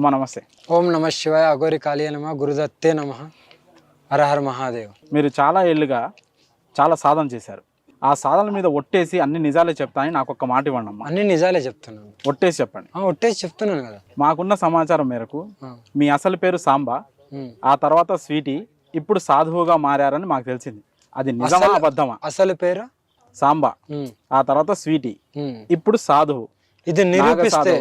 అమ్మ నమస్తే. ఓం నమ శివాయ అఘోరి కాళీ నమ గురుదత్తే నమ హరహర మహాదేవ్. మీరు చాలా ఏళ్ళుగా చాలా సాధన చేశారు. ఆ సాధన మీద ఒట్టేసి అన్ని నిజాలే చెప్తానని నాకు ఒక్క మాట ఇవ్వండి అమ్మా. అన్ని నిజాలే చెప్తున్నాను. ఒట్టేసి చెప్పండి. ఆ, ఒట్టేసి చెప్తున్నాను కదా. మాకున్న సమాచారం మేరకు ఆ, మీ అసలు పేరు సాంబా ఉమ్. ఆ తర్వాత స్వీటీ ఇప్పుడు సాధువుగా మారారని మాకు తెలిసింది. అది నిజమా అసలు- అబద్ధమా? అసలు పేరు? సాంబా. ఉమ్, ఆ తర్వాత స్వీటీ ఉమ్. ఇప్పుడు సాధువు. ఇది నిరూపిస్తే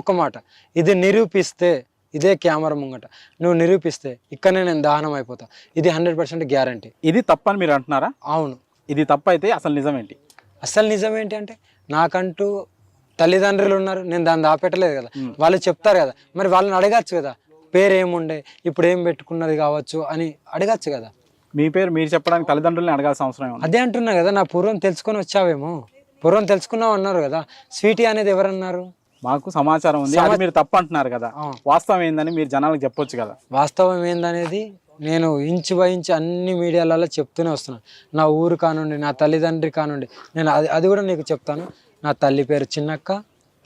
ఒక్క మాట. ఇది నిరూపిస్తే ఇదే కెమెరా ముంగట. నువ్వు నిరూపిస్తే ఇక్కడనే నేను దహనం అయిపోతా. ఇది హండ్రెడ్ పర్సెంట్ గ్యారంటీ. ఇది తప్పని మీరు అంటున్నారా? అవును. ఇది తప్పు అయితే అసలు నిజమేంటి? అసలు నిజం ఏంటి అంటే నాకంటూ తల్లిదండ్రులు ఉన్నారు నేను దాన్ని దాపెట్టలేదు కదా. వాళ్ళు చెప్తారు కదా. మరి వాళ్ళని అడగచ్చు కదా. పేరు ఏముండే ఇప్పుడు ఏం పెట్టుకున్నది కావచ్చు అని అడగచ్చు కదా. మీ పేరు మీరు చెప్పడానికి తల్లిదండ్రులని అడగాల్సిన అవసరం అదే అంటున్నా కదా నా పూర్వం తెలుసుకొని వచ్చావేమో. పూర్వం తెలుసుకున్నావు అన్నారు కదా. స్వీటీ అనేది ఎవరన్నారు? మాకు సమాచారం ఉంది. అది మీరు తప్పు అంటున్నారు కదా. వాస్తవం ఏందని మీరు జనాలకు చెప్పొచ్చు కదా. వాస్తవం ఏందనేది నేను ఇంచు బై ఇంచు అన్ని మీడియాలలో చెప్తూనే వస్తున్నాను నా ఊరు కానుండి నా తల్లిదండ్రి కానుండి నేను అది అది కూడా నీకు చెప్తాను. నా తల్లి పేరు చిన్నక్క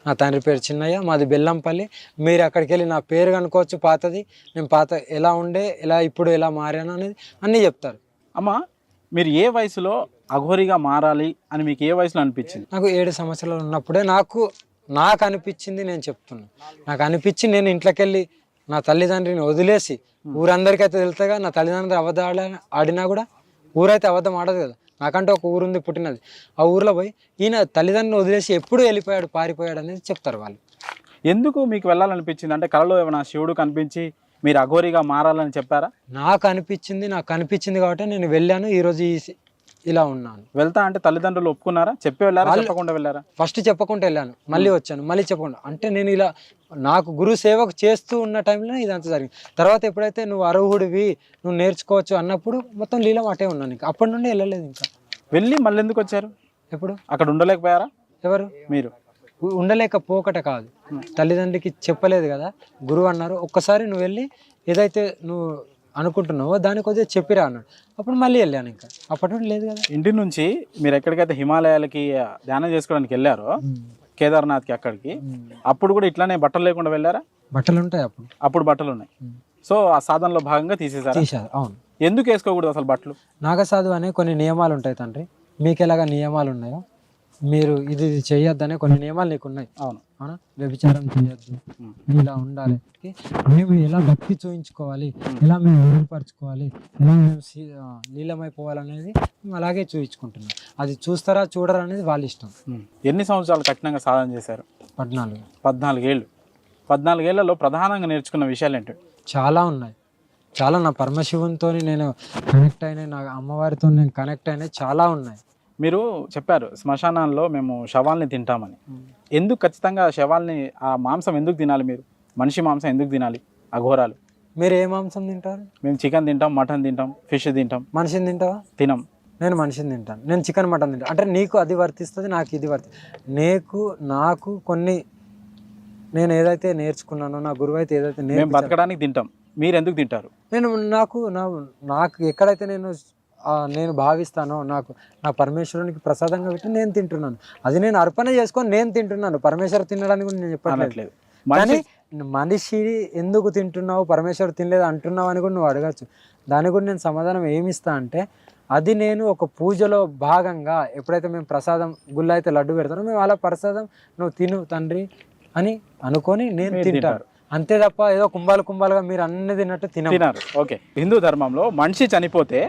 నా తండ్రి పేరు చిన్నయ్య మాది బెల్లంపల్లి. మీరు అక్కడికి వెళ్ళి నా పేరు కనుక్కోవచ్చు పాతది. నేను పాత ఎలా ఉండే ఎలా ఇప్పుడు ఎలా మారాను అనేది అన్నీ చెప్తారు. అమ్మా మీరు ఏ వయసులో అఘోరిగా మారాలి అని మీకు ఏ వయసులో అనిపించింది? నాకు ఏడు సంవత్సరాలు ఉన్నప్పుడే నాకు నాకు అనిపించింది నేను చెప్తున్నాను నాకు అనిపించి నేను ఇంట్లోకి వెళ్ళి నా తల్లిదండ్రిని వదిలేసి ఊరందరికీ అయితే తెలుస్తాగా నా తల్లిదండ్రులు అబద్ధం ఆడ ఆడినా కూడా ఊరైతే అబద్ధం ఆడదు కదా. నాకంటే ఒక ఊరుంది పుట్టినది. ఆ ఊర్లో పోయి ఈయన తల్లిదండ్రులు వదిలేసి ఎప్పుడు వెళ్ళిపోయాడు పారిపోయాడు అనేది చెప్తారు వాళ్ళు. ఎందుకు మీకు వెళ్ళాలనిపించింది? అంటే కళలో ఏమైనా శివుడు కనిపించి మీరు అఘోరిగా మారాలని చెప్పారా? నాకు అనిపించింది నాకు అనిపించింది కాబట్టి నేను వెళ్ళాను. ఈరోజు ఈ ఇలా ఉన్నాను. వెళ్తా అంటే తల్లిదండ్రులు ఒప్పుకున్నారా? చెప్పి వెళ్ళారా? వాళ్ళు- చెప్పకుండా వెళ్ళారా? ఫస్ట్ చెప్పకుండా వెళ్ళాను. మళ్ళీ వచ్చాను. మళ్ళీ చెప్పకుండా. అంటే నేను ఇలా నాకు గురు సేవకు చేస్తూ ఉన్న టైంలో ఇదంతా జరిగింది. తర్వాత ఎప్పుడైతే నువ్వు అర్హుడివి నువ్వు నేర్చుకోవచ్చు అన్నప్పుడు మొత్తం లీలం అటే ఉన్నాను ఇంకా. అప్పటి నుండి వెళ్ళలేదు ఇంకా. వెళ్ళి మళ్ళీ ఎందుకు వచ్చారు? ఎప్పుడు? అక్కడ ఉండలేకపోయారా? ఎవరు? మీరు. ఉండలేకపోకట కాదు. తల్లిదండ్రికి చెప్పలేదు కదా. గురువు అన్నారు ఒక్కసారి నువ్వు వెళ్ళి ఏదైతే నువ్వు అనుకుంటున్నావో దాని కొద్దిగా చెప్పిరా అన్నాడు. అప్పుడు మళ్ళీ వెళ్ళాను ఇంకా. అప్పటి నుండి లేదు కదా. ఇంటి నుంచి మీరు ఎక్కడికైతే హిమాలయాలకి ధ్యానం చేసుకోవడానికి వెళ్ళారో కేదార్నాథ్కి అక్కడికి అప్పుడు కూడా ఇట్లానే బట్టలు లేకుండా వెళ్ళారా? బట్టలు ఉంటాయి అప్పుడు. అప్పుడు బట్టలు ఉన్నాయి. సో ఆ సాధనలో భాగంగా తీశారు అవును. ఎందుకు వేసుకోకూడదు అసలు బట్టలు? నాగసాధు అనే కొన్ని నియమాలు ఉంటాయి తండ్రి. మీకు ఎలాగ నియమాలు ఉన్నాయో మీరు ఇది చేయొద్దనే కొన్ని నియమాలు నీకు ఉన్నాయి. అవునా. వ్యభిచారం చేయొద్దు. ఇలా ఉండాలి. మేము ఎలా భక్తి చూయించుకోవాలి ఎలా మేము మెరుగుపరచుకోవాలి ఎలా మేము లీలమైపోవాలనేది మేము అలాగే చూయించుకుంటున్నాం. అది చూస్తారా చూడరా అనేది వాళ్ళ ఇష్టం. ఎన్ని సంవత్సరాలు కఠినంగా సాధన చేశారు? పద్నాలుగు. పద్నాలుగేళ్ళు. పద్నాలుగేళ్ళలో ప్రధానంగా నేర్చుకున్న విషయాలు ఏంటి చాలా ఉన్నాయి. చాలా నా పరమశివునితో నేను కనెక్ట్ అయినాయి నా అమ్మవారితో నేను కనెక్ట్ అయినాయి చాలా ఉన్నాయి. మీరు చెప్పారు శ్మశానాల్లో మేము శవాల్ని తింటామని. ఎందుకు ఖచ్చితంగా శవాల్ని ఆ మాంసం ఎందుకు తినాలి మీరు? మనిషి మాంసం ఎందుకు తినాలి? అఘోరాలు. మీరు ఏ మాంసం తింటారు? మేము చికెన్ తింటాం మటన్ తింటాం ఫిష్ తింటాం. మనిషిని తింటావా? తినం. నేను మనిషిని తింటాను. నేను చికెన్ మటన్ తింటాను. అంటే నీకు అది వర్తిస్తుంది నాకు ఇది వర్తి నీకు నాకు కొన్ని నేను ఏదైతే నేర్చుకున్నానో నా గురువు అయితే ఏదైతే నేర్పించాడో, బతకడానికి తింటాం. మీరు ఎందుకు తింటారు? నేను నాకు నాకు ఎక్కడైతే నేను నేను భావిస్తానో. నాకు నా పరమేశ్వరునికి ప్రసాదంగా పెట్టి నేను తింటున్నాను. అది నేను అర్పణ చేసుకొని నేను తింటున్నాను. పరమేశ్వరు తినడానికి కూడా నేను చెప్పట్లేదు. కానీ మనిషి ఎందుకు తింటున్నావు? పరమేశ్వరు తినలేదు అంటున్నావు అని కూడా నువ్వు అడగచ్చు. దానికి కూడా నేను సమాధానం ఏమి ఇస్తా అంటే అది నేను ఒక పూజలో భాగంగా ఎప్పుడైతే మేము ప్రసాదం గుళ్ళ అయితే లడ్డు పెడతారో మేము అలా ప్రసాదం నువ్వు తిను తండ్రి అని అనుకొని నేను తింటాను. తింటారు. అంతే తప్ప ఏదో కుంభాలు కుంభాలుగా మీరు అన్ని తిన్నట్టు తిన తినారు. ఓకే. హిందూ ధర్మంలో మనిషి చనిపోతే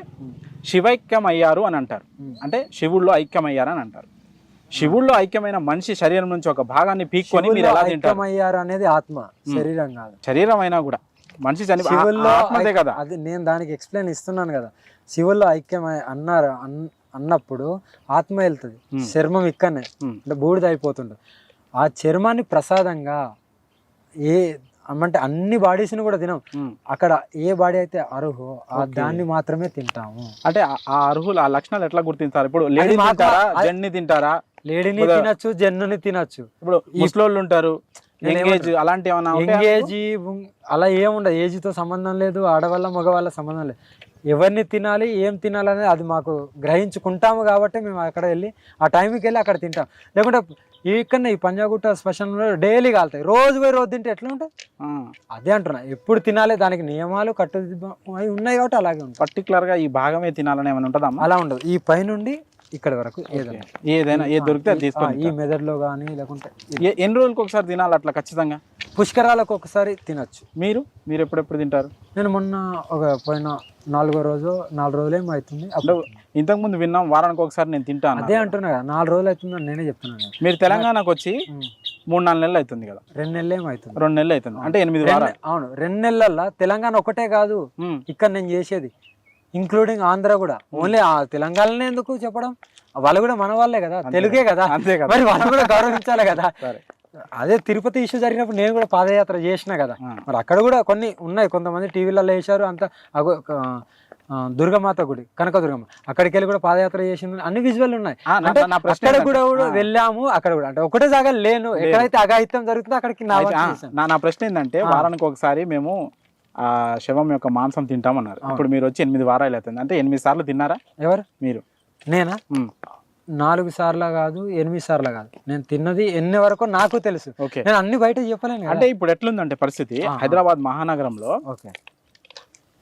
శివైక్యం అయ్యారు అని అంటారు. అంటే శివుల్లో ఐక్యం అయ్యారు అని అంటారు. శివుల్లో ఐక్యమైన మనిషి శరీరం నుంచి ఒక భాగాన్ని పీక్కొని మీరు ఎలా తింటారు? ఐక్యమయ్యారు అనేది ఆత్మ శరీరం కాదు. శరీరం అయినా కూడా. మనిషి ఆత్మదే కదా. అది నేను దానికి ఎక్స్ప్లెయిన్ ఇస్తున్నాను కదా. శివుల్లో ఐక్యం అన్నారు అన్- అన్నప్పుడు ఆత్మ వెళ్తుంది. చర్మం ఇక్కడనే. అంటే బూడిద అయిపోతుంటుంది ఆ చర్మాన్ని ప్రసాదంగా ఏ అంటే అన్ని బాడీస్ని కూడా తినం. అక్కడ ఏ బాడీ అయితే అర్హో ఆ దాన్ని మాత్రమే తింటాము. అంటే ఆ- అర్హులు ఆ లక్షణాలు ఎట్లా గుర్తించారు? ఇప్పుడు లేడీ తింటారా? జెన్ని తింటారా? లేడీని తినచ్చు జన్నుని తినచ్చు. ఇప్పుడు ముసలోళ్ళు ఉంటారు ఎంగేజ్ అలాంటి ఏమైనా? ఎంగేజ్ అలా ఏముండదు ఏజ్తో సంబంధం లేదు ఆడవాళ్ళ మగవాళ్ళ సంబంధం లేదు. ఎవరిని తినాలి ఏం తినాలి అనేది అది మాకు గ్రహించుకుంటాము కాబట్టి మేము అక్కడ వెళ్ళి ఆ టైంకి వెళ్ళి అక్కడ తింటాం. లేకుంటే ఇక్కడ ఈ పంజాగుట్ట శ్మశానంలో డైలీ కాలుతాయి. రోజు పోయి రోజు తింటే ఎట్లా ఉంటుంది ఆ, అదే అంటున్నా. ఎప్పుడు తినాలి దానికి నియమాలు కట్టుదిబ్బం అవి ఉన్నాయి కాబట్టి అలాగే ఉంటుంది particular గా ఈ భాగమే తినాలని ఏమైనా ఉంటుందమ్మా అలా ఉండదు. ఈ పైనుండి ఇక్కడ వరకు ఏదైనా. ఏదైనా ఏది దొరికితే అది ఆ, తీసుకొని ఈ మెదడులో కానీ లేకుంటే ఎన్ని రోజులకు ఒకసారి తినాలి అట్లా ఖచ్చితంగా? పుష్కరాలకు ఒకసారి తినొచ్చు. మీరు? మీరు ఎప్పుడెప్పుడు తింటారు? నేను మొన్న ఒక పోయిన నాలుగో రోజు నాలుగు రోజులు ఏమో అవుతుంది అప్పుడు ఇంతకు ముందు విన్నాం వారానికి ఒకసారి నేను తింటాను అదే అంటున్నా కదా నాలుగు రోజులు అవుతుందని నేనే చెప్తున్నాను. మీరు తెలంగాణకు వచ్చి. మూడు నాలుగు నెలలు అవుతుంది కదా? రెండు నెలలు ఏమో అవుతుంది. రెండు నెలలు అవుతుంది. అంటే ఎనిమిది వారాలు. అవును రెండు నెలల్లో తెలంగాణ ఒకటే కాదు. ఇక్కడ నేను చేసేది. ఇంక్లూడింగ్ ఆంధ్ర కూడా. ఓన్లీ ఆ తెలంగాణనే ఎందుకు చెప్పడం? వాళ్ళు కూడా మన వాళ్ళే కదా తెలుగే కదా. అంతే కదా. మరి వాళ్ళు కూడా గౌరవించాలి కదా. అదే తిరుపతి ఇష్యూ జరిగినప్పుడు నేను కూడా పాదయాత్ర చేసిన కదా. మరి అక్కడ కూడా కొన్ని ఉన్నాయి. కొంతమంది టీవీలలో వేశారు. అంత దుర్గమాత గుడి కనక దుర్గమ్మ అక్కడికి వెళ్ళి కూడా పాదయాత్ర చేసింది. అన్ని విజువల్ ఉన్నాయి. అంటే అక్కడ కూడా. వెళ్ళాము. అక్కడ కూడా అంటే ఒకటే జాగా లేను. ఎక్కడైతే అఘాయిత్యం జరుగుతుందో అక్కడికి నా ప్రశ్న ఏంటంటే. వారానికి ఒకసారి మేము ఆ శవం యొక్క మాంసం తింటామన్నారు. ఇప్పుడు మీరు వచ్చి ఎనిమిది వారాలు అవుతుంది. అంటే ఎనిమిది సార్లు తిన్నారా? ఎవరు? మీరు. నేనా? నాలుగు సార్లు కాదు ఎనిమిది సార్లు కాదు. నేను తిన్నది ఎన్ని వరకు నాకు తెలుసు. నేను అన్ని బయట చెప్పలేను. అంటే ఇప్పుడు ఎట్లుందంటే పరిస్థితి. హైదరాబాద్ మహానగరంలో ఓకే.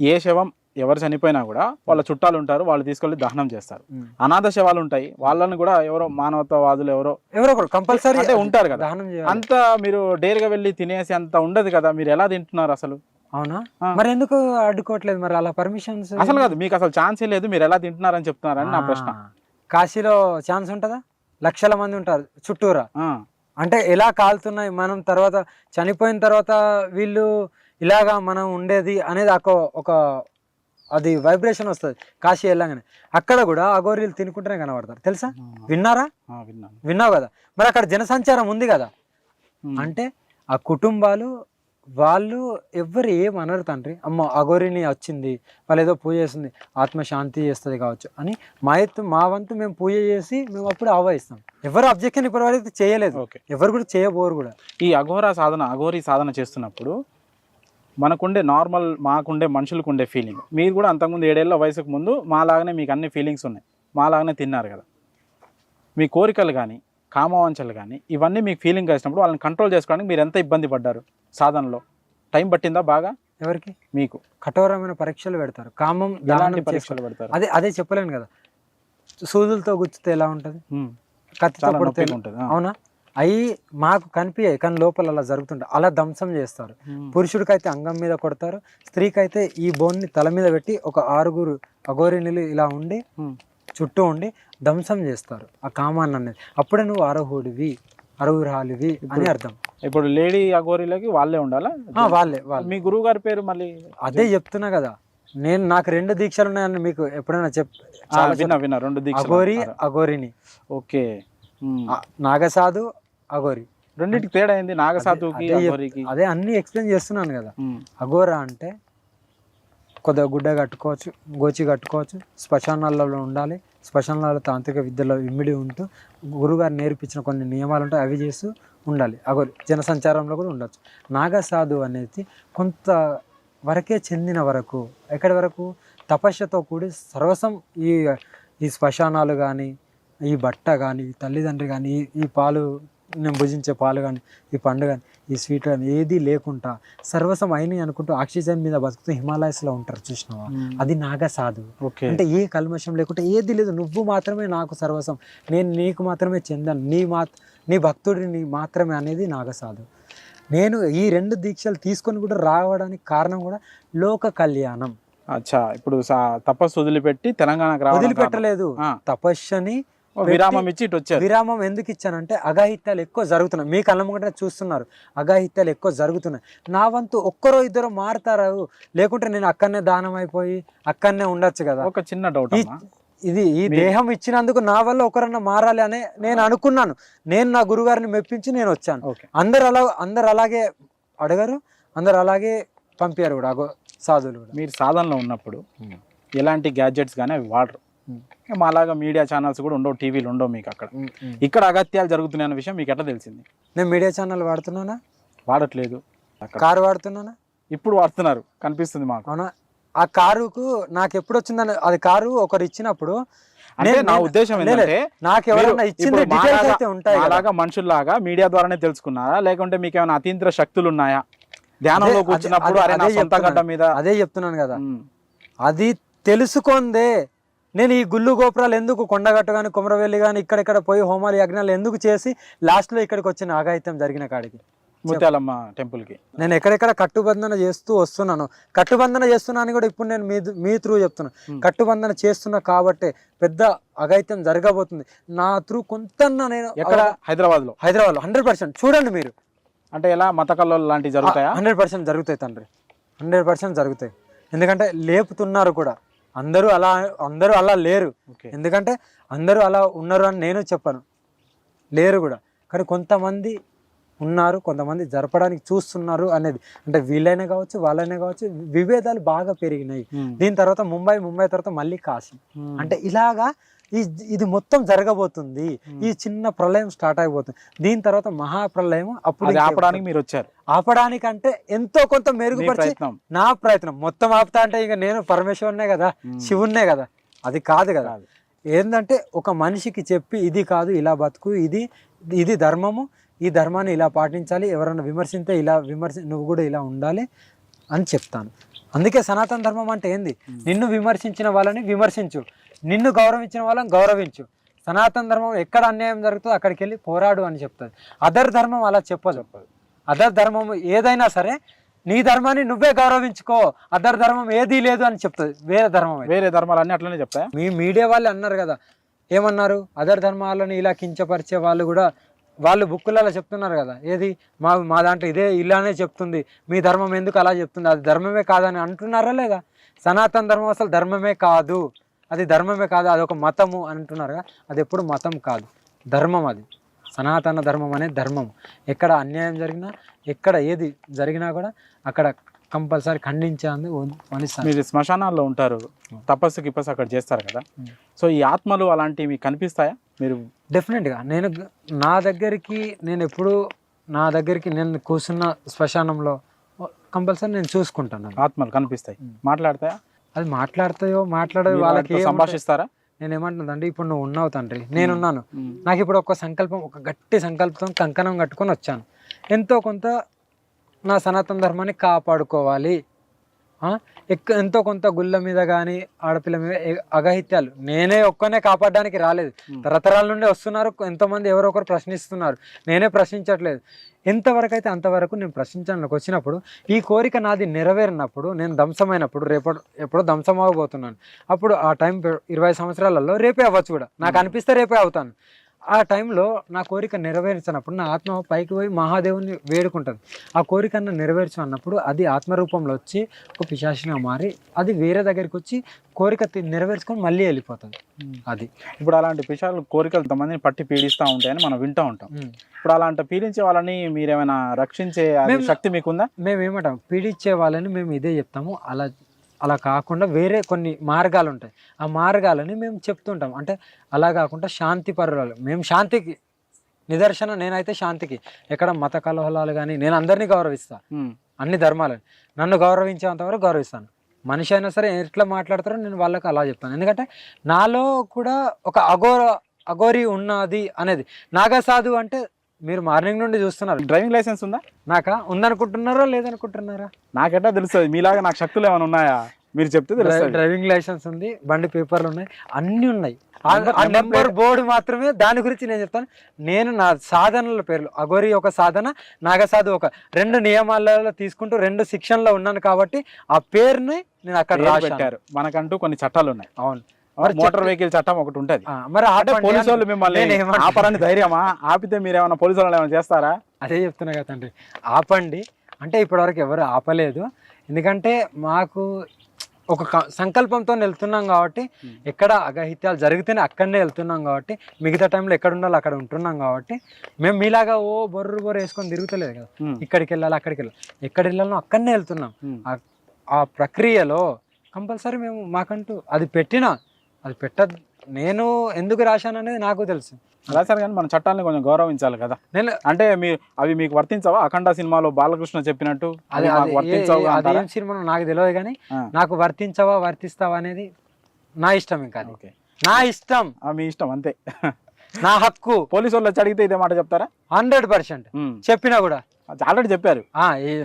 ఏ శవం ఎవరు చనిపోయినా కూడా వాళ్ళ చుట్టాలు ఉంటారు వాళ్ళు తీసుకెళ్ళి దహనం చేస్తారు. అనాథ శవాలు ఉంటాయి. వాళ్ళని కూడా ఎవరో మానవతావాదులు ఎవరో ఎవరో కంపల్సరీ అంటే ఉంటారు కదా. అంత మీరు డేరుగా వెళ్ళి తినేసి అంత ఉండదు కదా. మీరు ఎలా తింటున్నారు అసలు? అవునా. మరి ఎందుకు అడ్డుకోవట్లేదు మరి అలా పర్మిషన్స్ అసలు కాదు మీకు అసలు ఛాన్సే లేదు మీరు ఎలా తింటున్నారని చెప్తున్నారని నా ప్రశ్న. కాశీలో ఛాన్స్ ఉంటుందా? లక్షల మంది ఉంటారు చుట్టూరా? అంటే ఎలా కాలుతున్నాయి? మనం తర్వాత చనిపోయిన తర్వాత వీళ్ళు ఇలాగా మనం ఉండేది అనేది ఒక ఒక అది వైబ్రేషన్ వస్తుంది. కాశీ వెళ్ళగానే. అక్కడ కూడా అఘోరీలు తినుకుంటూనే కనబడతారు. తెలుసా? విన్నారా? విన్నావు కదా? మరి అక్కడ జనసంచారం ఉంది కదా. అంటే ఆ కుటుంబాలు వాళ్ళు ఎవ్వరు ఏం అనరు తండ్రి. అమ్మ అఘోరిని వచ్చింది వాళ్ళు ఏదో పూజ చేస్తుంది ఆత్మ శాంతి చేస్తుంది కావచ్చు అని మా ఎత్తు మా వంతు మేము పూజ చేసి మేము అప్పుడు ఆహ్వాయిస్తాం ఎవరు అబ్జెక్షన్ ఇప్పటివరకు చేయలేదు. ఓకే. ఎవరు కూడా చేయబోరు కూడా. ఈ అఘోరా సాధన అఘోరీ సాధన చేస్తున్నప్పుడు మనకుండే నార్మల్ మాకుండే మనుషులకు ఉండే ఫీలింగ్ మీరు కూడా అంతకుముందు ఏడేళ్ళ వయసుకు ముందు మాలాగానే మీకు అన్ని ఫీలింగ్స్ ఉన్నాయి. మాలాగానే తిన్నారు కదా. మీ కోరికలు కానీ కామవాంఛలు కానీ ఇవన్నీ మీకు ఫీలింగ్ వచ్చినప్పుడు వాళ్ళని కంట్రోల్ చేసుకోవడానికి మీరు ఎంత ఇబ్బంది పడ్డారు సాధనలో? టైం పట్టిందా బాగా? ఎవరికి? మీకు. కఠోరమైన పరీక్షలు పెడతారు. కామం ఎలాంటి పరీక్షలు పెడతారు? అదే అదే చెప్పలేను కదా. సూదులతో గుచ్చితే ఎలా ఉంటుంది? కత్తితో ఉంటుంది. అవునా? అవి మాకు కనిపించాయి కానీ లోపల అలా జరుగుతుంటాయి అలా ధ్వంసం చేస్తారు. పురుషుడికైతే అంగం మీద కొడతారు స్త్రీకైతే ఈ బోన్ని తల మీద పెట్టి ఒక ఆరుగురు అఘోరిణులు ఇలా ఉండి. చుట్టూ ఉండి ధ్వంసం చేస్తారు ఆ కామాన్ని అనేది. అప్పుడే నువ్వు అర్హుడివి అర్హురాలివి అని అర్థం. ఇప్పుడు లేడీ అఘోరీలకి వాళ్ళే ఉండాలా? వాళ్ళే వాళ్ళే. మీ గురువు గారి పేరు మళ్ళీ అదే చెప్తున్నా కదా. నేను నాకు రెండు దీక్షలు ఉన్నాయని మీకు ఎప్పుడైనా చెప్ ఆ, విన్నా విన్నా రెండు దీక్షలు అఘోరి అఘోరిని. ఓకే. నాగసాధు అఘోరి. రెండింటికి తేడా ఏంది? నాగసాతుకి అదే అన్ని ఎక్స్ప్లెయిన్ చేస్తున్నాను కదా. అఘోరా అంటే కొద్దిగా గుడ్డ కట్టుకోవచ్చు గోచి కట్టుకోవచ్చు శ్మశానాలలో ఉండాలి. శ్మశానాలలో తాంత్రిక విద్యలో ఇమిడి ఉంటూ గురుగారు నేర్పించిన కొన్ని నియమాలు ఉంటాయి అవి చేస్తూ ఉండాలి. అఘోరి జనసంచారంలో కూడా ఉండొచ్చు. నాగసాధు అనేది కొంత వరకే చెందిన వరకు ఎక్కడి వరకు? తపస్సుతో కూడి సర్వసం ఈ ఈ శ్మశానాలు కానీ ఈ బట్ట కానీ తల్లిదండ్రి కానీ ఈ ఈ పాలు నేను భుజించే పాలు కానీ ఈ పండు కానీ ఈ స్వీట్ కానీ ఏది లేకుండా సర్వసం అయినాయి అనుకుంటూ ఆక్సిజన్ మీద బతుకుతూ హిమాలయస్లో ఉంటారు చూసినావా. అది నాగా సాధు ఓకే. అంటే ఏ కల్మషం లేకుంటే ఏది లేదు. నువ్వు మాత్రమే నాకు సర్వసం. నేను నీకు మాత్రమే చెందాను. నీ మా నీ భక్తుడిని మాత్రమే అనేది నాగసాధు. నేను ఈ రెండు దీక్షలు తీసుకొని కూడా రావడానికి కారణం కూడా లోక కళ్యాణం. అచ్చా. ఇప్పుడు తపస్సు వదిలిపెట్టి తెలంగాణకు. వదిలిపెట్టలేదు. తపస్సుని విరామం ఇచ్చి ఇటు వచ్చారు. విరామం ఎందుకు ఇచ్చానంటే అఘాయిత్యాలు ఎక్కువ జరుగుతున్నాయి. మీ కళ్ళ ముంగట చూస్తున్నారు అఘాయిత్యాలు ఎక్కువ జరుగుతున్నాయి. నా వంతు ఒక్కరో ఇద్దరు మారుతారు? లేకుంటే నేను అక్కడనే దానం అయిపోయి అక్కడనే ఉండొచ్చు కదా. ఒక చిన్న డౌట్ ఇది ఈ దేహం ఇచ్చినందుకు నా వల్ల ఒకరన్నా మారాలి అనే నేను అనుకున్నాను. నేను నా గురుగారిని మెప్పించి నేను వచ్చాను. అందరు అలా అందరు అలాగే అడగరు అందరు అలాగే పంపారు కూడా అగో సాధువులు కూడా. మీరు సాధనలో ఉన్నప్పుడు ఎలాంటి గ్యాడ్జెట్స్ కానీ అవి వాడరు. మాలాగా మీడియా ఛానల్స్ కూడా ఉండవు టీవీలు ఉండవు మీకు అక్కడ. ఇక్కడ అగత్యాలు జరుగుతున్నాయి అన్న విషయం మీకు ఎట్లా తెలిసింది? నేను మీడియా ఛానల్ వాడుతున్నానా? వాడట్లేదు. కారు వాడుతున్నానా? ఇప్పుడు వాడుతున్నారు కనిపిస్తుంది మాకు. అవునా? ఆ కారుకు నాకు ఎప్పుడు వచ్చిందని అది కారు ఒకరు ఇచ్చినప్పుడు అంటే నా ఉద్దేశం. ఏంటంటే నాకు ఎవరన్నా మీరు ఇచ్చింది డీటెయిల్స్ అయితే ఉంటాయి. అలాగా మనుషుల్లాగా మీడియా ద్వారానే తెలుసుకున్నారా? లేకుంటే మీకు ఏమైనా అతీంద్ర శక్తులు ఉన్నాయా ధ్యానంలో కూర్చున్నప్పుడు అదే- అరే నా అదే సొంత గడ్డ చెప్తున్నాను. మీద అదే చెప్తున్నాను కదా. అది తెలుసుకుందే. నేను ఈ గుళ్ళు గోపురాలు ఎందుకు కొండగట్టు కానీ కుమరవెల్లి కానీ ఇక్కడిక్కడ పోయి హోమాలు యజ్ఞాలు ఎందుకు చేసి లాస్ట్లో ఇక్కడికి వచ్చిన ఆగాయిత్యం జరిగిన కాడికి? ముత్యాలమ్మ టెంపుల్కి నేను ఎక్కడెక్కడ కట్టుబంధన చేస్తూ వస్తున్నాను కట్టుబంధన చేస్తున్నాను కూడా ఇప్పుడు నేను మీ మీ త్రూ చెప్తున్నాను. కట్టుబంధన చేస్తున్నా కాబట్టే పెద్ద అఘాయిత్యం జరగబోతుంది. నా త్రూ కొంత నేను ఎక్కడ? హైదరాబాద్లో హైదరాబాద్ హండ్రెడ్ పర్సెంట్. చూడండి మీరు. అంటే ఎలా? మత కల్లోలు లాంటివి జరుగుతాయా? హండ్రెడ్ పర్సెంట్ జరుగుతాయి తండ్రి. హండ్రెడ్ పర్సెంట్ జరుగుతాయి. ఎందుకంటే లేపుతున్నారు కూడా. అందరూ అలా అందరూ అలా లేరు. ఎందుకంటే అందరూ అలా ఉన్నారు అని నేను చెప్పను. లేరు కూడా. కానీ కొంతమంది ఉన్నారు కొంతమంది జరపడానికి చూస్తున్నారు అనేది. అంటే వీళ్ళైనా కావచ్చు వాళ్ళైనా కావచ్చు విభేదాలు బాగా పెరిగినాయి. దీని తర్వాత ముంబై ముంబై తర్వాత మళ్ళీ కాశీ. అంటే ఇలాగా ఈ ఇది మొత్తం జరగబోతుంది. ఈ చిన్న ప్రళయం స్టార్ట్ అయిపోతుంది. దీని తర్వాత మహాప్రళయం అప్పుడు ఆపడానికి మీరు వచ్చారు ఆపడానికంటే ఎంతో కొంత మెరుగుపరిచి నా ప్రయత్నం. మొత్తం ఆపుతా అంటే ఇక నేను పరమేశ్వరునే కదా శివున్నే కదా. అది కాదు కదా. కాదు. ఏంటంటే ఒక మనిషికి చెప్పి ఇది కాదు ఇలా బతుకు ఇది ఇది ధర్మము ఈ ధర్మాన్ని ఇలా పాటించాలి ఎవరైనా విమర్శింతే ఇలా విమర్శ నువ్వు కూడా ఇలా ఉండాలి అని చెప్తాను. అందుకే సనాతన ధర్మం అంటే ఏంది? నిన్ను విమర్శించిన వాళ్ళని విమర్శించు. నిన్ను గౌరవించిన వాళ్ళని గౌరవించు. సనాతన ధర్మం ఎక్కడ అన్యాయం జరుగుతుందో అక్కడికి వెళ్ళి పోరాడు అని చెప్తుంది అదర్ ధర్మం అలా చెప్పదు. అదర్ ధర్మం ఏదైనా సరే నీ ధర్మాన్ని నువ్వే గౌరవించుకో. అదర్ ధర్మం ఏదీ లేదు అని చెప్తుంది వేరే ధర్మం వేరే ధర్మాలన్నీ అట్లనే చెప్తాయా మీ మీడియా వాళ్ళు అన్నారు కదా. ఏమన్నారు? అదర్ ధర్మాలను ఇలా కించపరిచే వాళ్ళు కూడా వాళ్ళు బుక్కులలో చెప్తున్నారు కదా. ఏది? మా మా దాంట్లో ఇదే ఇలానే చెప్తుంది. మీ ధర్మం ఎందుకు అలా చెప్తుంది? అది ధర్మమే కాదని అంటున్నారా లేదా? సనాతన ధర్మం అసలు ధర్మమే కాదు. అది ధర్మమే కాదు అది ఒక మతము అని అంటున్నారు కదా అది ఎప్పుడు మతం కాదు. ధర్మం అది. సనాతన ధర్మం అనే ధర్మం. ఎక్కడ అన్యాయం జరిగినా ఎక్కడ ఏది జరిగినా కూడా అక్కడ కంపల్సరీ వనిస్తారు మీరు శ్మశానాల్లో ఉంటారు తపస్సు గిపస్సు అక్కడ చేస్తారు కదా. సో ఈ ఆత్మలు అలాంటివి కనిపిస్తాయా? మీరు డెఫినెట్గా నేను నా దగ్గరికి నేను ఎప్పుడు నా దగ్గరికి నేను కూర్చున్న శ్మశానంలో కంపల్సరీ నేను చూసుకుంటాను. ఆత్మలు కనిపిస్తాయి. మాట్లాడతాయా? అది మాట్లాడతాయో మాట్లాడే మీరు వాళ్ళకి? సంభాషిస్తారా? నేను ఏమంటున్నానంటే ఇప్పుడు నువ్వు ఉన్నావు తండ్రి నేనున్నాను. నాకు ఇప్పుడు ఒక సంకల్పం ఒక గట్టి సంకల్పం కంకణం కట్టుకొని వచ్చాను. ఎంతో కొంత నా సనాతన ధర్మాన్ని కాపాడుకోవాలి. ఎంతో కొంత గుళ్ళ మీద కానీ ఆడపిల్ల మీద అఘాయిత్యాలు నేనే ఒక్కనే కాపాడడానికి రాలేదు. తరతరాల నుండి వస్తున్నారు ఎంతోమంది ఎవరో ఒకరు ప్రశ్నిస్తున్నారు. నేనే ప్రశ్నించట్లేదు. ఎంతవరకు అయితే అంతవరకు నేను ప్రశ్నించడానికి వచ్చినప్పుడు ఈ కోరిక నాది నెరవేరినప్పుడు నేను ధ్వంసమైనప్పుడు రేపటి ఎప్పుడో ధ్వంసం అవ్వబోతున్నాను అప్పుడు ఆ టైం ఇరవై సంవత్సరాలలో రేపే అవ్వచ్చు కూడా. నాకు అనిపిస్తే రేపే అవుతాను. ఆ టైంలో నా కోరిక నెరవేర్చినప్పుడు నా ఆత్మ పైకి పోయి మహాదేవుని వేడుకుంటుంది. ఆ కోరికను నెరవేర్చు అన్నప్పుడు అది ఆత్మరూపంలో వచ్చి ఒక పిశాచిగా మారి అది వేరే దగ్గరికి వచ్చి కోరిక నెరవేర్చుకొని మళ్ళీ వెళ్ళిపోతుంది. అది. ఇప్పుడు అలాంటి పిశాలు కోరికలు కొంతమందిని పట్టి పీడిస్తూ ఉంటాయని మనం వింటూ ఉంటాం. ఇప్పుడు అలాంటి పీడించే వాళ్ళని మీరేమైనా రక్షించే శక్తి మీకుందా? మేము ఏమంటాం పీడించే వాళ్ళని మేము ఇదే చెప్తాము. అలా అలా కాకుండా వేరే కొన్ని మార్గాలు ఉంటాయి ఆ మార్గాలని మేము చెప్తుంటాం. అంటే అలా కాకుండా శాంతి పరురాలు మేము శాంతికి నిదర్శన నేనైతే శాంతికి. ఎక్కడ మత కలహలాలు కానీ నేను అందరినీ గౌరవిస్తాను. అన్ని ధర్మాలను. నన్ను గౌరవించేంత వరకు గౌరవిస్తాను. మనిషి అయినా సరే ఎట్లా మాట్లాడతారో నేను వాళ్ళకి అలా చెప్తాను. ఎందుకంటే నాలో కూడా ఒక అఘోర అఘోరి ఉన్నది అనేది. నాగసాధు అంటే మీరు మార్నింగ్ నుండి చూస్తున్నారు. డ్రైవింగ్ లైసెన్స్ ఉందా? నాకా? ఉందనుకుంటున్నారా లేదనుకుంటున్నారా? నాకెట్టా తెలుస్తుంది. మీలాగా నాకు శక్తులు ఏమైనా ఉన్నాయా? మీరు చెప్తే తెలుస్తుంది. డ్రైవింగ్ లైసెన్స్ ఉంది బండి పేపర్లు ఉన్నాయి అన్ని ఉన్నాయి. ఆ- నెంబర్- బోర్డు మాత్రమే దాని గురించి నేను చెప్తాను. నేను నా సాధనల పేర్లు అగోరి ఒక సాధన నాగసాధు ఒక రెండు నియమాలలో తీసుకుంటూ రెండు శిక్షణలో ఉన్నాను కాబట్టి ఆ పేరుని నేను అక్కడ పెట్టారు. మనకంటూ కొన్ని చట్టాలు ఉన్నాయి. అవును. మోటార్ వెహికల్ చట్టం ఒకటి ఉంటది. మరి అంటే పోలీసు వాళ్ళు మిమ్మల్ని? ఆపరని ధైర్యమా? ఆపితే మీరు ఏమైనా పోలీసు వాళ్ళు ఏమైనా చేస్తారా? అదే చెప్తున్నా కదా తండ్రి. ఆపండి. అంటే ఇప్పటివరకు ఎవరు ఆపలేదు. ఎందుకంటే మాకు ఒక సంకల్పంతో వెళ్తున్నాం కాబట్టి. ఎక్కడ అగహిత్యాలు జరిగితేనే అక్కడనే వెళ్తున్నాం కాబట్టి మిగతా టైంలో ఎక్కడ ఉండాలో అక్కడ ఉంటున్నాం కాబట్టి మేము మీలాగా ఓ బొర్రు బొర్రు వేసుకొని తిరుగుతలేదు కదా. ఇక్కడికి వెళ్ళాలి అక్కడికి వెళ్ళాలి? ఎక్కడ వెళ్ళాలో అక్కడనే వెళ్తున్నాం. ఆ ప్రక్రియలో కంపల్సరీ మేము మాకంటూ అది పెట్టినా అది పెట్ట నేను ఎందుకు రాశాను అనేది నాకు తెలుసు. అలా సరే కానీ మన చట్టాలని కొంచెం గౌరవించాలి కదా. నేను అంటే మీ అవి మీకు వర్తించవా? అఖండ సినిమాలో బాలకృష్ణ చెప్పినట్టు? అది అది సినిమా నాకు తెలియదు కానీ నాకు వర్తించవా వర్తిస్తావా అనేది నా ఇష్టం ఇంకా ఓకే. నా ఇష్టం. మీ ఇష్టం అంతే. నా హక్కు. పోలీసు వాళ్ళు అడిగితే ఇదే మాట చెప్తారా? Hundred percent. చెప్పినా కూడా. ఆల్రెడీ చెప్పారు.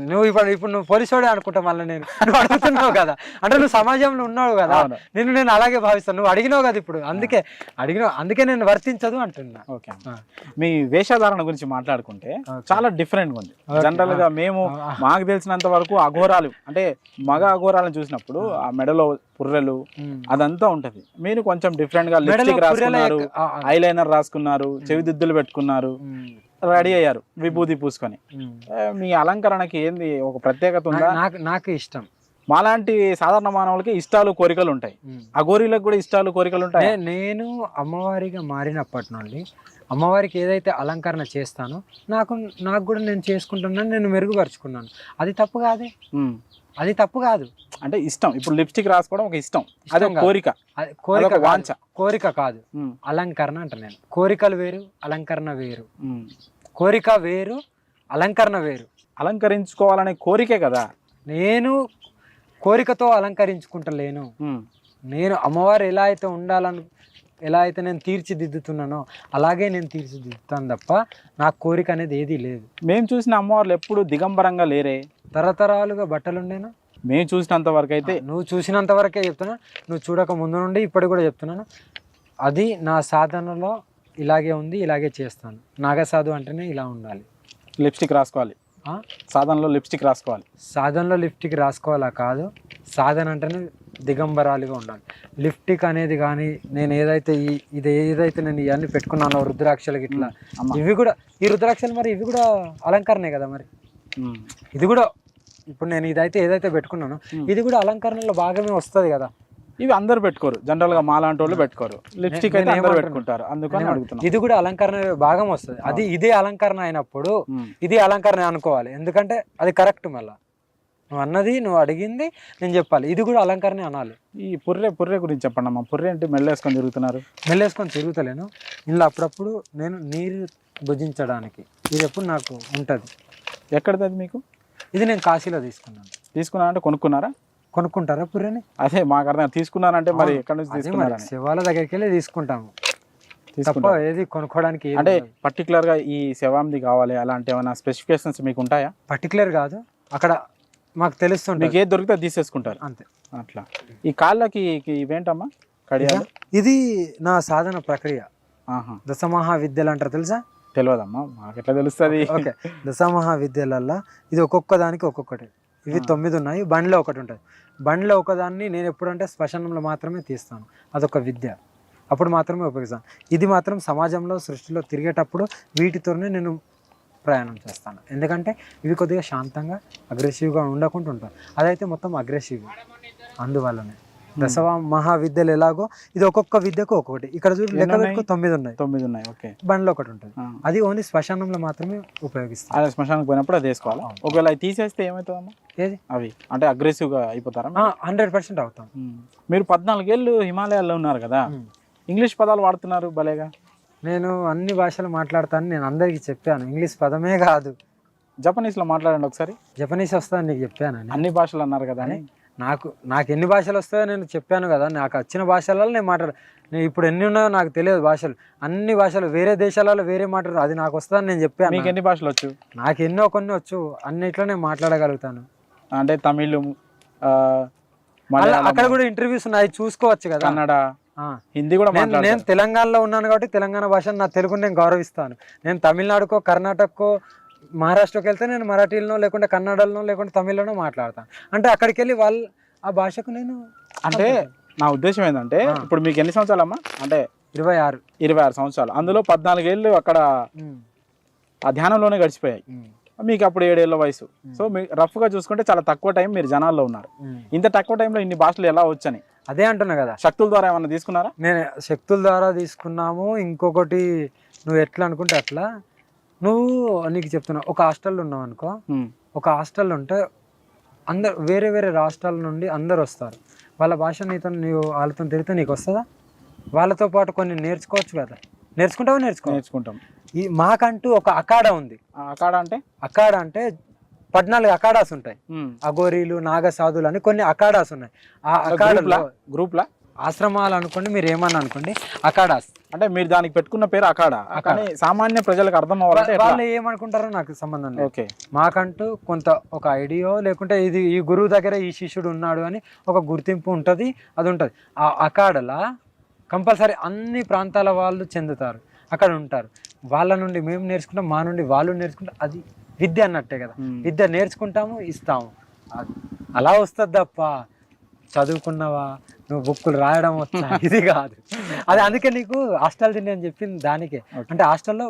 నువ్వు ఇప్పుడు ఇప్పుడు నువ్వు పోలీసోడే అనుకుంటా మళ్ళీ నేను. నువ్వు అడుగుతున్నావు కదా. అంటే నువ్వు సమాజంలో ఉన్నావు కదా. నేను నేను అలాగే భావిస్తాను. నువ్వు అడిగినావు కదా ఇప్పుడు. అందుకే అడిగినావు. అందుకే నేను వర్తించదు అంటున్నా. ఓకే. మీ వేషధారణ గురించి మాట్లాడుకుంటే. చాలా డిఫరెంట్ ఉంది. జనరల్గా మేము. మాకు తెలిసినంత వరకు అఘోరాలు అంటే మగ అఘోరాలను చూసినప్పుడు ఆ. మెడలో పుర్రెలు. అదంతా ఉంటది. మీరు కొంచెం డిఫరెంట్గా లిప్స్టిక్ రాసుకున్నారు. ఐలైనర్ రాసుకున్నారు చెవి దిద్దులు పెట్టుకున్నారు. రెడీ అయ్యారు విభూతి పూసుకొని. మీ అలంకరణకి ఏంది ఒక ప్రత్యేకత ఉందా? నాకు నాకు ఇష్టం. మాలాంటి సాధారణ మానవులకి ఇష్టాలు కోరికలు ఉంటాయి. అఘోరీలకు కూడా ఇష్టాలు కోరికలు ఉంటాయి? నేను అమ్మవారిగా మారినప్పటి నుండి అమ్మవారికి ఏదైతే అలంకరణ చేస్తానో నాకు నాకు కూడా నేను చేసుకుంటున్నాను నేను మెరుగుపరుచుకున్నాను. అది తప్పు కాదే? అది తప్పు కాదు. అంటే ఇష్టం. ఇప్పుడు లిప్స్టిక్ రాసుకోవడం ఒక ఇష్టం. అదే. కోరిక కోరిక. వాంఛ. కోరిక కాదు. అలంకరణ అంట నేను. కోరికలు వేరు అలంకరణ వేరు. కోరిక వేరు అలంకరణ వేరు. అలంకరించుకోవాలనే కోరికే కదా. నేను కోరికతో అలంకరించుకుంటలేను. నేను అమ్మవారు ఎలా అయితే ఉండాలను ఎలా అయితే నేను తీర్చిదిద్దుతున్నానో అలాగే నేను తీర్చిదిద్దుతాను తప్ప నాకు కోరిక అనేది ఏదీ లేదు. మేము చూసిన అమ్మవార్లు ఎప్పుడు దిగంబరంగా లేరే. తరతరాలుగా బట్టలు ఉండేనా మేము చూసినంత వరకు అయితే నువ్వు చూసినంత వరకే చెప్తున్నా. నువ్వు చూడక ముందు నుండి ఇప్పటికి కూడా చెప్తున్నాను. అది నా సాధనలో ఇలాగే ఉంది ఇలాగే చేస్తాను. నాగసాధు అంటేనే ఇలా ఉండాలి. లిప్స్టిక్ రాసుకోవాలి? సాధనలో లిప్స్టిక్ రాసుకోవాలి. సాధనలో లిఫ్ట్కి రాసుకోవాలా కాదు? సాధన అంటేనే దిగంబరాలుగా ఉండాలి. లిఫ్టిక్ అనేది కానీ నేను ఏదైతే ఈ ఇది ఏదైతే నేను ఇవన్నీ పెట్టుకున్నానో రుద్రాక్షలకి ఇట్లా. ఇవి కూడా ఈ రుద్రాక్షలు మరి ఇవి కూడా అలంకరణే కదా మరి? ఇది కూడా ఇప్పుడు నేను ఇదైతే ఏదైతే పెట్టుకున్నానో. ఇది కూడా అలంకరణలో భాగమే వస్తుంది కదా? ఇవి అందరు పెట్టుకోరు. జనరల్గా మాలాంటి వాళ్ళు పెట్టుకోరు. లిప్స్టిక్ అయితే అందరు? పెట్టుకుంటారు. అందుకని అడుగుతున్నా. ఇది కూడా అలంకరణ భాగం వస్తుంది. అది ఇదే అలంకరణ అయినప్పుడు ఇది అలంకరణ అనుకోవాలి. ఎందుకంటే అది కరెక్ట్ మళ్ళా. నువ్వు అన్నది నువ్వు అడిగింది నేను చెప్పాలి. ఇది కూడా అలంకరణ అనాలి. ఈ పుర్రె పుర్రె గురించి చెప్పండి అమ్మా. పుర్రె అంటే మెల్లేసుకొని తిరుగుతున్నారు. మెల్లేసుకొని తిరుగుతలేను. ఇందులో అప్పుడప్పుడు నేను నీరు భుజించడానికి. ఇది ఎప్పుడు నాకు ఉంటుంది. ఎక్కడిది అది మీకు? ఇది నేను కాశీలో తీసుకున్నాను. తీసుకున్నారంటే కొనుక్కున్నారా? కొనుక్కుంటారా పుర్రెని? అదే మాకు అర్థం తీసుకున్నారంటే మరి. ఎక్కడి నుంచి తీసుకున్నారని శివాల దగ్గరికి వెళ్ళి తీసుకుంటాము. తప్ప ఏది కొనుక్కోవడానికి అంటే ఉండదు. పర్టికులర్గా ఈ శవాంది కావాలి అలాంటి ఏమైనా స్పెసిఫికేషన్స్ మీకు ఉంటాయా? పర్టికులర్ కాదు. అక్కడ మాకు తెలుస్తుంటుంది. మీకు ఏది దొరికితే తీసేసుకుంటారు. అంతే. అట్లా. ఈ కాళ్ళకి ఇవేంటమ్మా? కడియాలు? ఇది? నా సాధన ప్రక్రియ. దశమహా విద్యలు అంటారు తెలుసా? తెలియదమ్మా మాకు ఎట్లా తెలుస్తుంది? ఓకే దశమహా విద్యలల్లో ఇది ఒక్కొక్క దానికి ఒక్కొక్కటి. ఇవి. తొమ్మిది ఉన్నాయి. బండిలో ఒకటి ఉంటుంది. బండిలో ఒకదాన్ని నేను ఎప్పుడంటే శ్మశానంలో మాత్రమే తీస్తాను. అదొక విద్య. అప్పుడు మాత్రమే ఉపయోగిస్తాను. ఇది మాత్రం సమాజంలో సృష్టిలో తిరిగేటప్పుడు వీటితోనే నేను ప్రయాణం చేస్తాను. ఎందుకంటే ఇవి కొద్దిగా శాంతంగా అగ్రెసివ్గా ఉండకుండా ఉంటాయి అదైతే మొత్తం అగ్రెసివ్ అందువల్లనే. దశవ మహావిద్యలు ఎలాగో ఇది ఒక్కొక్క విద్యకు ఒక్కొక్కటి. ఇక్కడ చూడు లెక్క పెట్టుకో తొమ్మిది ఉన్నాయి. తొమ్మిది ఉన్నాయి ఓకే. బండిలో ఒకటి ఉంటుంది. అది ఓన్లీ శ్మశానంలో మాత్రమే ఉపయోగిస్తాం అదే శ్మశానికి పోయినప్పుడు అది వేసుకోవాలి. ఒకవేళ అవి తీసేస్తే ఏమవుతుందమ్మా? ఏది? అవి. అంటే అగ్రెసివ్గా అయిపోతారా హండ్రెడ్ పర్సెంట్ అవుతాం. మీరు పద్నాలుగేళ్ళు హిమాలయాల్లో ఉన్నారు కదా. ఇంగ్లీష్ పదాలు వాడుతున్నారు భలేగా? నేను అన్ని భాషలు మాట్లాడతాను నేను అందరికీ చెప్పాను. ఇంగ్లీష్ పదమే కాదు. జపనీస్లో మాట్లాడండి ఒకసారి. జపనీస్ వస్తుందని నీకు చెప్పాను అని. అన్ని భాషలు అన్నారు కదా అని. నాకు నాకు ఎన్ని భాషలు వస్తాయో నేను చెప్పాను కదా నాకు వచ్చిన భాషలలో నేను మాట్లాడ నేను ఇప్పుడు ఎన్ని ఉన్నాయో నాకు తెలియదు భాషలు. అన్ని భాషలు వేరే దేశాలలో వేరే మాట్లాడు అది నాకు వస్తుందని నేను చెప్పాను. మీకు ఎన్ని భాషలు వచ్చు? నాకు ఎన్నో కొన్ని వచ్చు అన్నిట్లో నేను మాట్లాడగలుగుతాను. అంటే తమిళ్ అక్కడ కూడా ఇంటర్వ్యూస్ ఉన్నాయి చూసుకోవచ్చు కదా. కన్నడ. హిందీ కూడా నేను తెలంగాణలో ఉన్నాను కాబట్టి తెలంగాణ భాషను నా తెలుగుని నేను గౌరవిస్తాను. నేను తమిళనాడుకో కర్ణాటకకో మహారాష్ట్రకి వెళ్తే నేను మరాఠీలోనో లేకుంటే కన్నడలోనో లేకుంటే తమిళ్ళోనో మాట్లాడతాను అంటే అక్కడికి వెళ్ళి వాళ్ళు ఆ భాషకు నేను అంటే నా ఉద్దేశం ఏంటంటే. ఇప్పుడు మీకు ఎన్ని సంవత్సరాలమ్మా? అంటే ఇరవై ఆరు. ఇరవై ఆరు సంవత్సరాలు. అందులో పద్నాలుగేళ్ళు అక్కడ ఆ ధ్యానంలోనే గడిచిపోయాయి. మీకు అప్పుడు ఏడేళ్ళ వయసు. సో మీ రఫ్గా చూసుకుంటే చాలా తక్కువ టైం మీరు జనాల్లో ఉన్నారు. ఇంత తక్కువ టైంలో ఇన్ని భాషలు ఎలా వచ్చని? అదే అంటున్నా కదా. శక్తుల ద్వారా ఏమన్నా తీసుకున్నారా? నేను శక్తుల ద్వారా తీసుకున్నాము. ఇంకొకటి నువ్వు ఎట్లా అనుకుంటే అట్లా. నువ్వు నీకు చెప్తున్నా ఒక హాస్టల్లో ఉన్నావు అనుకో. ఒక హాస్టల్ ఉంటే అందరు వేరే వేరే రాష్ట్రాల నుండి అందరు వస్తారు. వాళ్ళ భాష నీతో నీవు వాళ్ళతో తిరిగితే నీకు వస్తుందా? వాళ్ళతో పాటు కొన్ని నేర్చుకోవచ్చు కదా. నేర్చుకుంటావా నేర్చుకో నేర్చుకుంటాం. ఈ మాకంటూ ఒక అఖాడా ఉంది. ఆ అకాడ అంటే? అఖాడా అంటే పద్నాలుగు అఖాడాస్ ఉంటాయి. అఘోరీలు నాగసాధులు అని కొన్ని అఖాడాస్ ఉన్నాయి. ఆ అఖాడాలో గ్రూప్ లా ఆశ్రమాలు అనుకోండి మీరు ఏమన్నా అనుకోండి అకాడాస్ అంటే మీరు దానికి పెట్టుకున్న పేరు అకాడ కానీ సామాన్య ప్రజలకు అర్థం అవ్వాలంటే ఎట్లా? వాళ్ళు ఏమనుకుంటారో నాకు సంబంధం లేదు. ఓకే. మాకంటూ కొంత ఒక ఐడియో లేకుంటే ఇది ఈ గురువు దగ్గర ఈ శిష్యుడు ఉన్నాడు అని ఒక గుర్తింపు ఉంటుంది అది ఉంటుంది. ఆ అకాడలా కంపల్సరీ అన్ని ప్రాంతాల వాళ్ళు చెందుతారు. అక్కడ ఉంటారు. వాళ్ళ నుండి మేము నేర్చుకుంటాం మా నుండి వాళ్ళు నేర్చుకుంటాం. అది విద్య అన్నట్టే కదా. విద్య నేర్చుకుంటాము ఇస్తాము. అలా వస్తుంది తప్ప చదువుకున్నావా? నువ్వు బుక్కులు రాయడం వచ్చా? ఇది కాదు. అది అందుకే నీకు హాస్టల్ తిండి అని చెప్పింది దానికే. అంటే హాస్టల్లో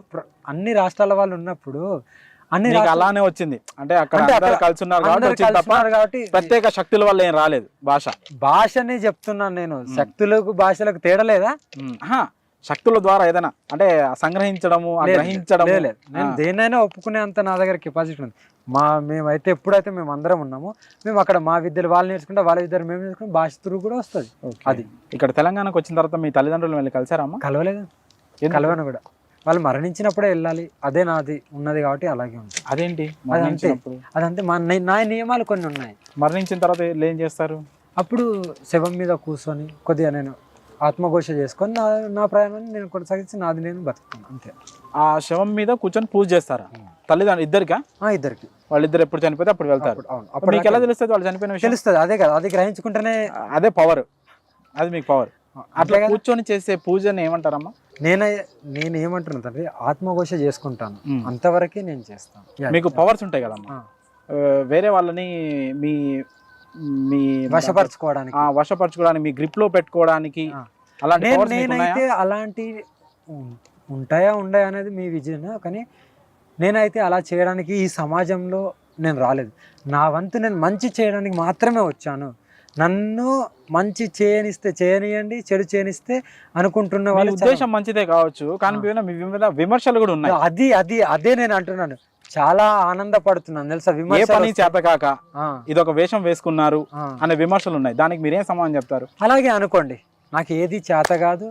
అన్ని రాష్ట్రాల వాళ్ళు ఉన్నప్పుడు అన్ని అలానే వచ్చింది. అంటే అక్కడ కలిసి ఉన్నారు కాబట్టి ప్రత్యేక శక్తుల వల్ల ఏం రాలేదు భాష. భాషని చెప్తున్నాను నేను. శక్తులకు భాషలకు తేడా లేదా? శక్తుల ద్వారా ఏదైనా అంటే సంగ్రహించడము ఆ లేదు. నేను ఆ, దేన్నైనా ఒప్పుకునే అంత నా దగ్గర కెపాసిటీ ఉంది. మా మేమైతే ఎప్పుడైతే మేము అందరం ఉన్నామో మేము అక్కడ మా విద్యలు వాళ్ళు నేర్చుకుంటే వాళ్ళ విద్యలు మేము నేర్చుకుంటే భాష త్రూ కూడా వస్తుంది. అది. ఇక్కడ తెలంగాణకు వచ్చిన తర్వాత మీ తల్లిదండ్రులు వెళ్ళి కలిసారమ్మా కలవలేదు? కలవను కూడా. వాళ్ళు మరణించినప్పుడే వెళ్ళాలి. అదే నాది ఉన్నది కాబట్టి అలాగే ఉంటుంది అదేంటి. మరణించినప్పుడు? అదంతే. మా నే- నియమాలు కొన్ని ఉన్నాయి. మరణించిన తర్వాత ఏం చేస్తారు? అప్పుడు శవం మీద కూర్చొని కొద్దిగా నేను ఆత్మఘోష చేసుకొని నా నా ప్రయాణాన్ని నేను కొనసాగించి నాది నేను బతుకుతాను అంతే. ఆ శవం మీద కూర్చొని పూజ చేస్తారా? తల్లిదండ్రులు ఇద్దరికా? ఆ ఇద్దరికి. వాళ్ళిద్దరు ఎప్పుడు చనిపోతే అప్పుడు వెళ్తారు. అప్పుడు- అవును. అప్పుడు మీకు ఎలా తెలుస్తుంది వాళ్ళు చనిపోయిన విషయం? తెలుస్తుంది. అదే కదా అది గ్రహించుకుంటేనే అదే పవర్ అది మీకు పవర్ అట్లా కూర్చొని చేసే పూజని ఏమంటారమ్మా? నేనే నేను ఏమంటున్నా తండ్రి ఆత్మఘోష చేసుకుంటాను. అంతవరకే నేను చేస్తాను. మీకు పవర్స్ ఉంటాయి కదమ్మా. వేరే వాళ్ళని మీ మీ వశపరచుకోవడానికి. వశపరచుకోవడానికి మీ గ్రిప్లో పెట్టుకోవడానికి. అలాంటి? నేనైతే అలాంటి ఉంటాయా ఉండయా అనేది మీ విజయం కానీ నేనైతే అలా చేయడానికి ఈ సమాజంలో నేను రాలేదు. నా వంతు నేను మంచి చేయడానికి మాత్రమే వచ్చాను. నన్ను మంచి చేయనిస్తే చేయనియండి చెడు చేయనిస్తే అనుకుంటున్న వాళ్ళు ఉద్దేశం మంచిదే కావచ్చు కానీ మీ మీద విమర్శలు కూడా ఉన్నాయి. అది అది అదే నేను అంటున్నాను. చాలా ఆనందపడుతున్నాను తెలుసా ఏ విమర్శలు పని. చేతకాక ఆ, ఇది ఒక వేషం వేసుకున్నారు. అనే విమర్శలు ఉన్నాయి దానికి మీరేం సమాధానం చెప్తారు అలాగే అనుకోండి నాకు ఏది చేత కాదు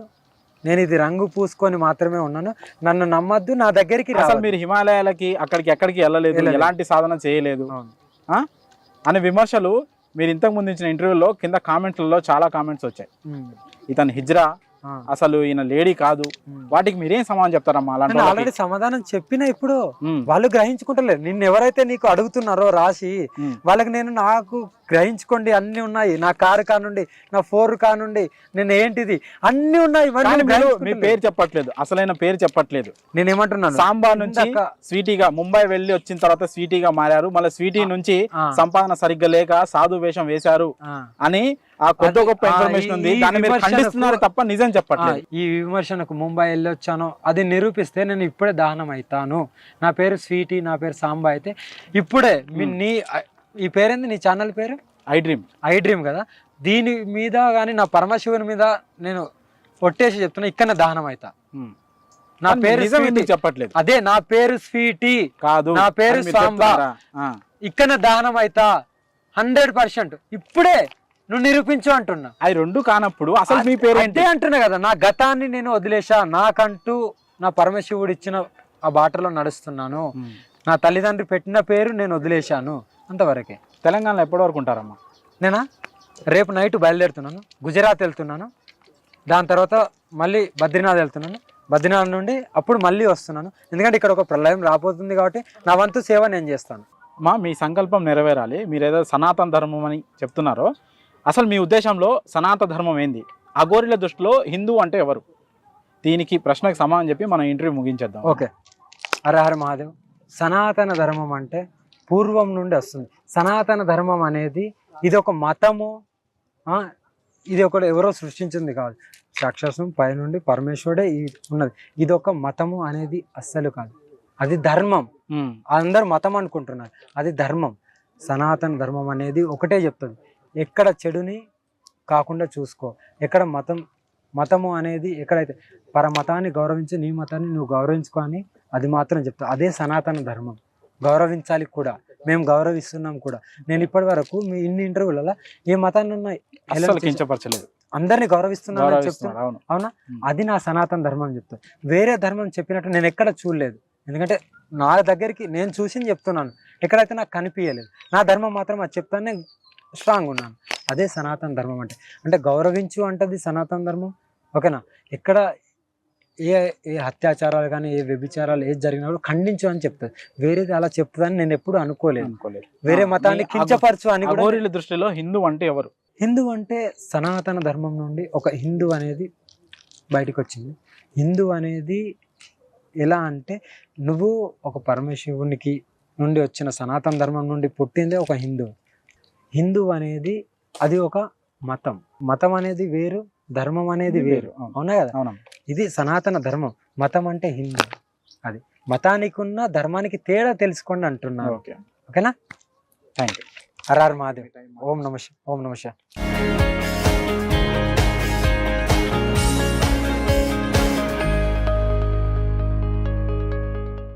నేను ఇది రంగు పూసుకొని మాత్రమే ఉన్నాను నన్ను నమ్మద్దు నా దగ్గరికి అసలు. మీరు హిమాలయాలకి అక్కడికి ఎక్కడికి వెళ్ళలేదు. ఎలాంటి సాధన చేయలేదు? అనే విమర్శలు మీరు ఇంతకు ముందు ఇచ్చిన ఇంటర్వ్యూలో కింద కామెంట్లలో చాలా కామెంట్స్ వచ్చాయి ఇతను హిజ్రా. అసలు ఈయన లేడీ కాదు. వాటికి మీరేం సమాధానం చెప్తారమ్మా అలాంటి? ఆల్రెడీ సమాధానం చెప్పిన ఇప్పుడు వాళ్ళు గ్రహించుకుంటలేరు నిన్ను ఎవరైతే నీకు అడుగుతున్నారో రాసి. వాళ్ళకి నేను నాకు గ్రహించుకోండి అన్ని ఉన్నాయి నా కారు కానుండి నా ఫోర్ కానుండి నేను ఏంటిది అన్ని ఉన్నాయి మీ. పేరు చెప్పట్లేదు అసలైన పేరు చెప్పట్లేదు నేను ఏమంటున్నాను సాంబా నుంచి స్వీటీగా ముంబై వెళ్ళి వచ్చిన తర్వాత స్వీటీగా మారారు మళ్ళీ స్వీటీ నుంచి. సంపాదన సరిగ్గా లేక సాధు వేషం వేశారు. అని ఆ కొత్త గొప్ప ఇన్ఫర్మేషన్ ఉంది. దాన్ని మీరు ఖండిస్తున్నారు తప్ప నిజం చెప్పట్లేదు. ఈ విమర్శనకు ముంబై వెళ్ళొచ్చాను అది నిరూపిస్తే నేను ఇప్పుడే దహనం అవుతాను నా పేరు స్వీటీ నా పేరు సాంబా అయితే ఇప్పుడే మీ- నీ ఈ పేరేంది? నీ ఛానల్ పేరు? I dream. ఐ డ్రీమ్ కదా? దీని మీద కానీ నా పరమశివుని మీద నేను ఒట్టేసి చెప్తున్నా ఇక్కడ దహనం అవుతా నా పేరు చెప్పట్లేదు? అదే నా పేరు స్వీటీ. కాదు. నా పేరు సాంబా. ఇక్కడ దహనం అవుతా హండ్రెడ్ పర్సెంట్. ఇప్పుడే నువ్వు నిరూపించు అంటున్నా. అవి రెండు కానప్పుడు అసలు మీ పేరు ఏంటి? అదే అంటున్నా కదా నా గతాన్ని నేను వదిలేసా నాకంటూ నా పరమశివుడు ఇచ్చిన ఆ బాటలో నడుస్తున్నాను. నా తల్లిదండ్రి పెట్టిన పేరు నేను వదిలేశాను అంతవరకే. తెలంగాణలో ఎప్పటి వరకు ఉంటారమ్మా? నేనా? రేపు నైట్ బయలుదేరుతున్నాను గుజరాత్ వెళ్తున్నాను దాని తర్వాత మళ్ళీ బద్రీనాథ్ వెళ్తున్నాను. బద్రీనాథ్ నుండి అప్పుడు మళ్ళీ వస్తున్నాను. ఎందుకంటే ఇక్కడ ఒక ప్రళయం రాబోతుంది కాబట్టి నా వంతు సేవ నేను చేస్తాను. మా మీ సంకల్పం నెరవేరాలి. మీరు ఏదో సనాతన ధర్మం అని చెప్తున్నారో అసలు మీ ఉద్దేశంలో సనాతన ధర్మం ఏంది? అఘోరిల దృష్టిలో హిందూ అంటే ఎవరు? దీనికి ప్రశ్నకు సమాధానం చెప్పి మనం ఇంటర్వ్యూ ముగించేద్దాం. ఓకే. హర హర మహాదేవ్. సనాతన ధర్మం అంటే పూర్వం నుండి వస్తుంది. సనాతన ధర్మం అనేది ఇది ఒక మతము ఇది ఒకటి ఎవరో సృష్టించింది కాదు. సాక్షాత్సం పైనుండి పరమేశ్వరుడే ఈ ఉన్నది. ఇది ఒక మతము అనేది అస్సలు కాదు. అది ధర్మం. అందరు మతం అనుకుంటున్నారు. అది ధర్మం. సనాతన ధర్మం అనేది ఒకటే చెప్తుంది. ఎక్కడ చెడుని కాకుండా చూసుకో. ఎక్కడ మతం మతము అనేది ఎక్కడైతే పరమతాన్ని గౌరవించి నీ మతాన్ని నువ్వు గౌరవించుకో అని అది మాత్రం చెప్తా. అదే సనాతన ధర్మం. గౌరవించాలి కూడా. మేము గౌరవిస్తున్నాం కూడా. నేను ఇప్పటి వరకు మీ ఇన్ని ఇంటర్వ్యూలలో ఏ మతాన్ని కించపరచలేదు. అందరిని గౌరవిస్తున్నాను అని చెప్తున్నా. గౌరవిస్తున్నారు అవును. అది నా సనాతన ధర్మం చెప్తా. వేరే ధర్మం చెప్పినట్టు నేను ఎక్కడ చూడలేదు. ఎందుకంటే నా దగ్గరికి నేను చూసింది చెప్తున్నాను. ఎక్కడైతే నాకు కనిపించలేదు నా ధర్మం మాత్రం అది చెప్తాను స్ట్రాంగ్ ఉన్నాను. అదే సనాతన ధర్మం అంటే. అంటే గౌరవించు అంటది సనాతన ధర్మం? ఓకేనా? ఎక్కడ ఏ ఏ అత్యాచారాలు కానీ ఏ వ్యభిచారాలు ఏది జరిగినా కూడా ఖండించు అని చెప్తుంది. వేరేది అలా చెప్తుందని నేను ఎప్పుడు అనుకోలేదు. అనుకోలేదు. వేరే మతాన్ని కించపరచు అని కూడా దృష్టిలో హిందూ అంటే ఎవరు? హిందూ అంటే సనాతన ధర్మం నుండి ఒక హిందూ అనేది బయటకు వచ్చింది హిందూ అనేది ఎలా అంటే నువ్వు ఒక పరమశివునికి నుండి వచ్చిన సనాతన ధర్మం నుండి పుట్టిందే ఒక హిందూ హిందూ అనేది అది ఒక మతం. మతం అనేది వేరు ధర్మం అనేది వేరు. అవును. కదా? అవునా. ఇది సనాతన ధర్మం. మతం అంటే హిందూ. అది మతానికి ఉన్న ధర్మానికి తేడా తెలుసుకోండి అంటున్నారు. ఓకే. ఓకేనా? థ్యాంక్ యూ హరార్ మహాదేవ్ ఓం నమ శివ- ఓం నమ శివాయ.